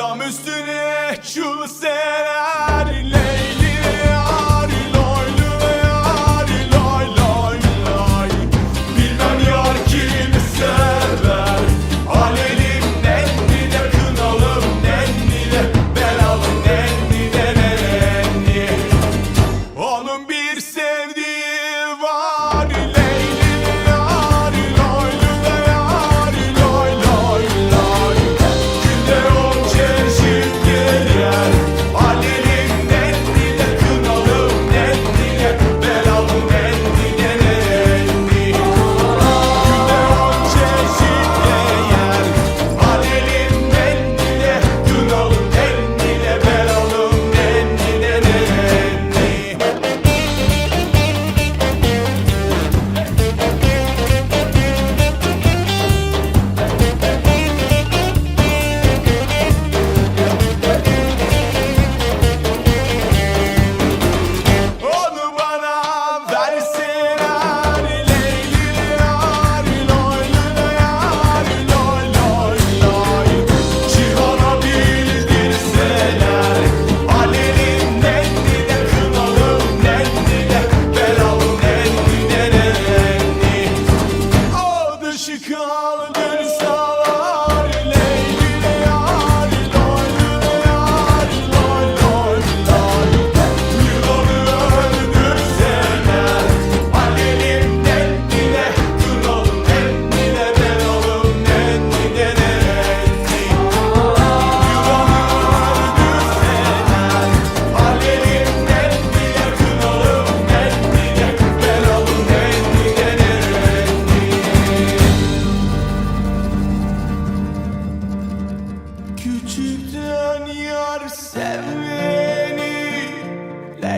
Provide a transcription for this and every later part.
Dam üstüne çu selam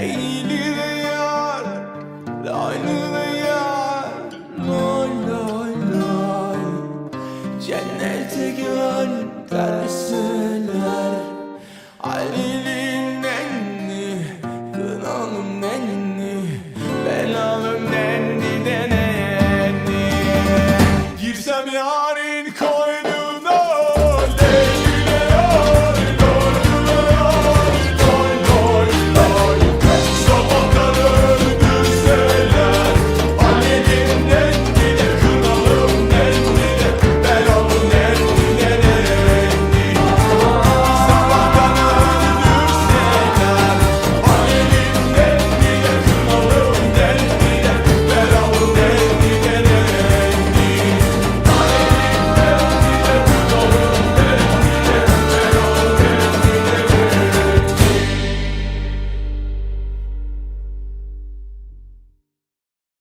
eğiliyor Lanılıyor Loy loy loy Cennete gönderseler Ali'nin nenni Kınalım nenni Belalım nenni de Girsem yarın koy